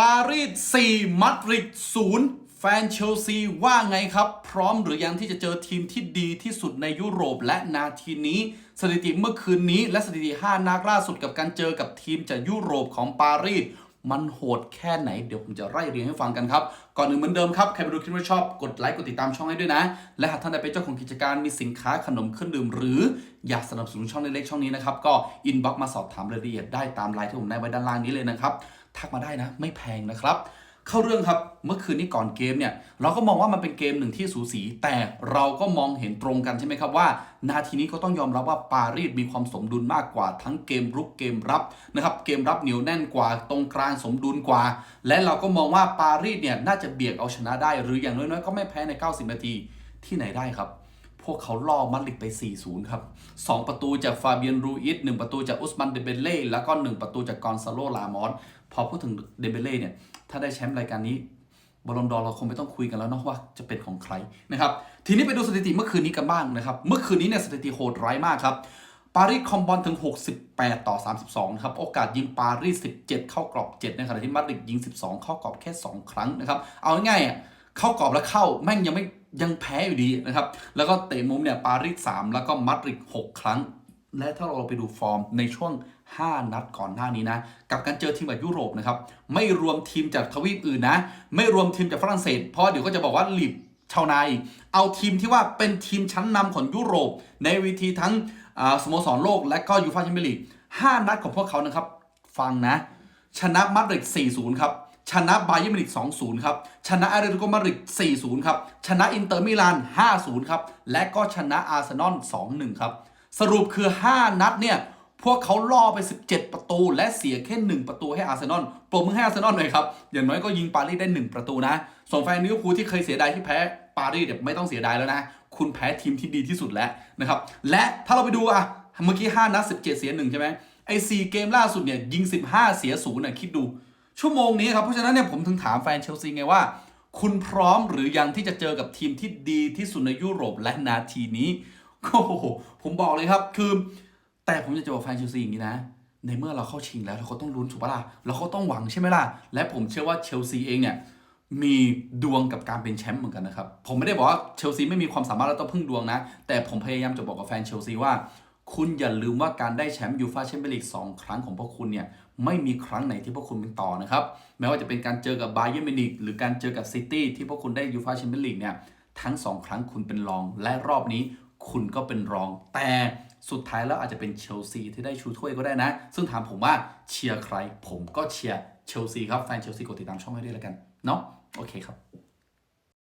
ปารีส4มาดริด0แฟนเชลซีว่าไงครับ พร้อมหรือยังที่จะเจอทีมที่ดีที่สุดในยุโรปและนาทีนี้ สถิติเมื่อคืนนี้และสถิติ 5 นัดล่าสุดกับการเจอกับทีมจากยุโรปของปารีส มันโหดแค่ไหนเดี๋ยวผมจะไล่เรียงให้ฟังกันครับ ก่อนอื่นเหมือนเดิมครับ ใครไปดูคลิปแล้วชอบกดไลค์กดติดตามช่องให้ด้วยนะ และหากท่านใดเป็นเจ้าของกิจการมีสินค้าขนมเครื่องดื่ม หรืออยากสนับสนุนช่องเล็กๆช่องนี้นะครับ ก็อินบ็อกมาสอบถามรายละเอียดได้ตามไลน์ที่ผมได้ไว้ด้านล่างนี้เลยนะครับทักมาได้นะ ไม่แพงนะครับ เข้าเรื่องครับเมื่อคืนนี้ก่อนเกมเนี่ยเราก็มองว่ามันเป็นเกมหนึ่งที่สูสี แต่เราก็มองเห็นตรงกันใช่ไหมครับว่า นาทีนี้ก็ต้องยอมรับว่าปารีสมีความสมดุลมากกว่าทั้งเกมรุกเกมรับนะครับเกมรับเหนียวแน่นกว่าตรงกลางสมดุลกว่า และเราก็มองว่าปารีสเนี่ยน่าจะเบียดเอาชนะได้ หรืออย่างน้อยๆก็ไม่แพ้ใน 90 นาทีที่ไหนได้ครับ พวกเขาล่อมาดริดไป 4-0 ครับ 2 ประตูจากฟาเบียนรูอิส1ประตูจากอุสมันเดเบเล่ แล้วก็ 1 ประตูจากกอนซาโลลามอสพอพูดถึงเดเบเล่เนี่ย ถ้าได้แชมป์รายการนี้บอลลอนดอร์เราคงไม่ต้องคุยกันแล้วเนาะว่าจะเป็นของใครนะครับ ทีนี้ไปดูสถิติเมื่อคืนนี้กันบ้างนะครับ เมื่อคืนนี้เนี่ยสถิติโหดร้ายมากครับ ปารีสคอมบอลถึง 68 ต่อ 32 ครับ โอกาสยิงปารีส 17 เข้ากรอบ 7 ในขณะที่มาดริดยิง 12 เข้ากรอบแค่ 2 ครั้งนะครับ เอาง่ายๆเข้ากรอบแล้วเข้าแม่งยังไม่ ยังแพ้อยู่ดีนะครับ แล้วก็เตะมุมเนี่ยปารีส3แล้วก็มาดริด6 ครั้ง และถ้าเราไปดูฟอร์มในช่วง 5 นัดก่อนหน้านี้นะ กับการเจอทีมจากยุโรปนะครับ ไม่รวมทีมจากทวีปอื่นนะ ไม่รวมทีมจากฝรั่งเศส เพราะเดี๋ยวก็จะบอกว่าลีบชาวนาอีก เอาทีมที่ว่าเป็นทีมชั้นนำของยุโรป ในวิธีทั้งสโมสรโลกและก็ยูฟ่าแชมเปี้ยนลีก5นัดของพวกเขานะครับ ฟังนะ ชนะมาดริด4-0 ครับ ชนะบาเยิร์นมิวนิก2-0 ครับ ชนะอาร์เรติโกมาดริด4-0 ครับ ชนะอินเตอร์มิลาน 5-0 ครับ และก็ชนะอาร์เซนอล 2-1 ครับ สรุปคือ 5 นัดเนี่ย พวกเขาล่อไป 17 ประตู และเสียแค่ 1 ประตูให้อาร์เซนอลปรบมือให้อาร์เซนอลหน่อยครับ อย่างน้อยก็ยิงปารีสได้ 1 ประตูนะ ส่วนแฟนลิวอร์พูที่เคยเสียดายที่แพ้ปารีสเนี่ยวไม่ต้องเสียดายแล้วนะ คุณแพ้ทีมที่ดีที่สุดแล้วนะครับ และถ้าเราไปดูอะเมื่อกี้ 5 นัด 17 เสีย1ใช่ไหมไอ้4เกมล่าสุดเนี่ยยิง 15 เสีย0น่ะคิดดู ชั่วโมงนี้ครับ เพราะฉะนั้นเนี่ยผมถึงถามแฟนเชลซีไงว่า คุณพร้อมหรือยังที่จะเจอกับทีมที่ดีที่สุดในยุโรปและนาทีนี้โอ้โหผมบอกเลยครับคือ แต่ผมจะจะบอกแฟนเชลซีอย่างนี้นะ ในเมื่อเราเข้าชิงแล้วเราก็ต้องลุ้นถูกปะล่ะเราก็ต้องหวังใช่ไหมล่ะและผมเชื่อว่าเชลซีเองเนี่ยมีดวงกับการเป็นแชมป์เหมือนกันนะครับ ผมไม่ได้บอกว่าเชลซีไม่มีความสามารถแล้วต้องพึ่งดวงนะ แต่ผมพยายามจะบอกกับแฟนเชลซีว่า คุณอย่าลืมว่าการได้แชมป์ยูฟาแชมเปี้ยนลีกสองครั้งของพวกคุณเนี่ยไม่มีครั้งไหนที่พวกคุณเป็นต่อนะครับ แม้ว่าจะเป็นการเจอกับบาเยิร์นมินิกหรือการเจอกับซิตี้ที่พวกคุณได้ยูฟาแชมเปี้ยนลีกเนี่ยทั้งสองครั้งคุณเป็นรอง และรอบนี้คุณก็เป็นรอง แต่สุดท้ายแล้วอาจจะเป็นเชลซีที่ได้ชูถ้วยก็ได้นะ ซึ่งถามผมว่าเชียร์ใคร ผมก็เชียร์เชลซีครับแฟนเชลซีกดติดตามช่องให้ด้วยแล้วกันเนาะโอเคครับ